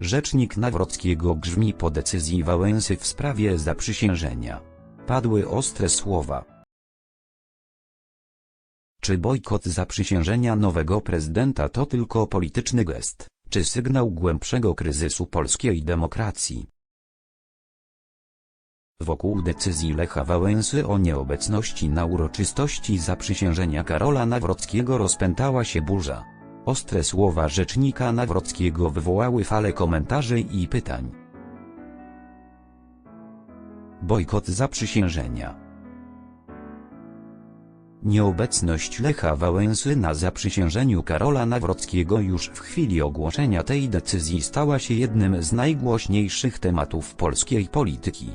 Rzecznik Nawrockiego grzmi po decyzji Wałęsy w sprawie zaprzysiężenia. Padły ostre słowa. Czy bojkot zaprzysiężenia nowego prezydenta to tylko polityczny gest, czy sygnał głębszego kryzysu polskiej demokracji? Wokół decyzji Lecha Wałęsy o nieobecności na uroczystości zaprzysiężenia Karola Nawrockiego rozpętała się burza. Ostre słowa rzecznika Nawrockiego wywołały falę komentarzy i pytań. Bojkot zaprzysiężenia Nieobecność Lecha Wałęsy na zaprzysiężeniu Karola Nawrockiego już w chwili ogłoszenia tej decyzji stała się jednym z najgłośniejszych tematów polskiej polityki.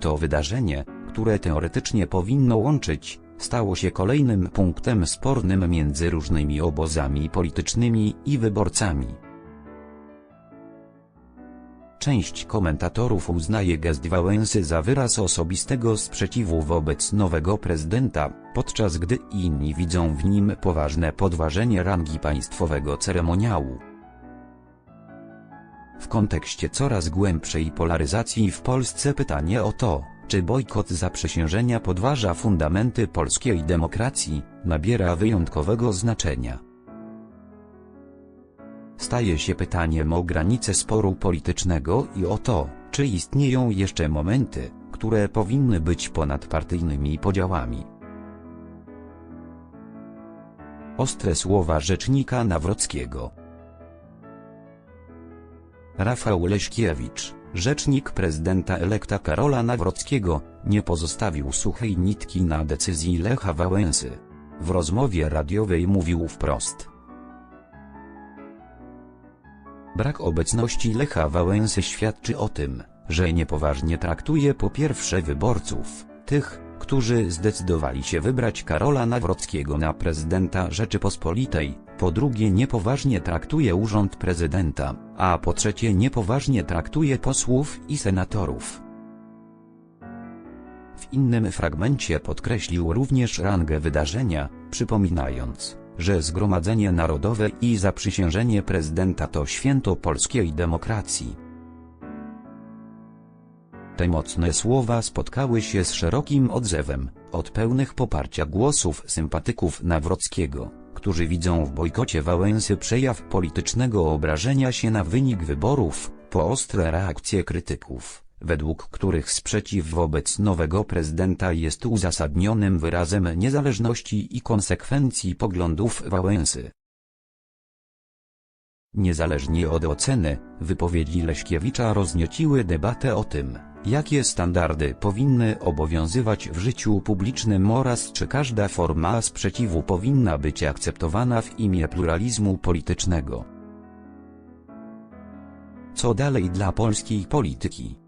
To wydarzenie, które teoretycznie powinno łączyć, stało się kolejnym punktem spornym między różnymi obozami politycznymi i wyborcami. Część komentatorów uznaje gest Wałęsy za wyraz osobistego sprzeciwu wobec nowego prezydenta, podczas gdy inni widzą w nim poważne podważenie rangi państwowego ceremoniału. W kontekście coraz głębszej polaryzacji w Polsce pytanie o to, czy bojkot zaprzysiężenia podważa fundamenty polskiej demokracji, nabiera wyjątkowego znaczenia. Staje się pytaniem o granice sporu politycznego i o to, czy istnieją jeszcze momenty, które powinny być ponad partyjnymi podziałami. Ostre słowa rzecznika Nawrockiego Rafał Leśkiewicz, rzecznik prezydenta elekta Karola Nawrockiego, nie pozostawił suchej nitki na decyzji Lecha Wałęsy. W rozmowie radiowej mówił wprost. Brak obecności Lecha Wałęsy świadczy o tym, że niepoważnie traktuje po pierwsze wyborców, tych, którzy zdecydowali się wybrać Karola Nawrockiego na prezydenta Rzeczypospolitej, po drugie niepoważnie traktuje urząd prezydenta, a po trzecie niepoważnie traktuje posłów i senatorów. W innym fragmencie podkreślił również rangę wydarzenia, przypominając, że Zgromadzenie Narodowe i zaprzysiężenie prezydenta to święto polskiej demokracji. Te mocne słowa spotkały się z szerokim odzewem, od pełnych poparcia głosów sympatyków Nawrockiego, którzy widzą w bojkocie Wałęsy przejaw politycznego obrażenia się na wynik wyborów, po ostre reakcje krytyków, według których sprzeciw wobec nowego prezydenta jest uzasadnionym wyrazem niezależności i konsekwencji poglądów Wałęsy. Niezależnie od oceny, wypowiedzi Leśkiewicza roznieciły debatę o tym, jakie standardy powinny obowiązywać w życiu publicznym oraz czy każda forma sprzeciwu powinna być akceptowana w imię pluralizmu politycznego. Co dalej dla polskiej polityki?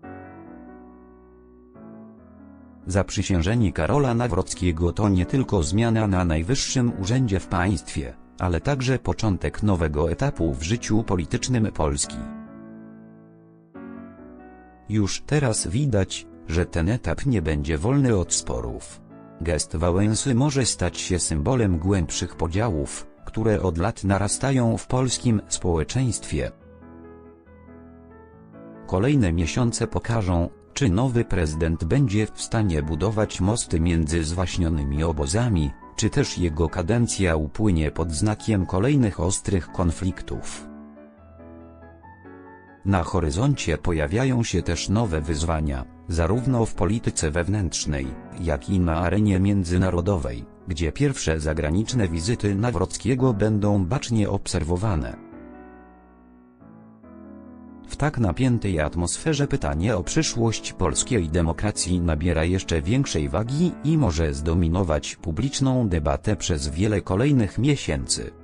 Zaprzysiężenie Karola Nawrockiego to nie tylko zmiana na najwyższym urzędzie w państwie, ale także początek nowego etapu w życiu politycznym Polski. Już teraz widać, że ten etap nie będzie wolny od sporów. Gest Wałęsy może stać się symbolem głębszych podziałów, które od lat narastają w polskim społeczeństwie. Kolejne miesiące pokażą, czy nowy prezydent będzie w stanie budować mosty między zwaśnionymi obozami, czy też jego kadencja upłynie pod znakiem kolejnych ostrych konfliktów. Na horyzoncie pojawiają się też nowe wyzwania, zarówno w polityce wewnętrznej, jak i na arenie międzynarodowej, gdzie pierwsze zagraniczne wizyty Nawrockiego będą bacznie obserwowane. W tak napiętej atmosferze pytanie o przyszłość polskiej demokracji nabiera jeszcze większej wagi i może zdominować publiczną debatę przez wiele kolejnych miesięcy.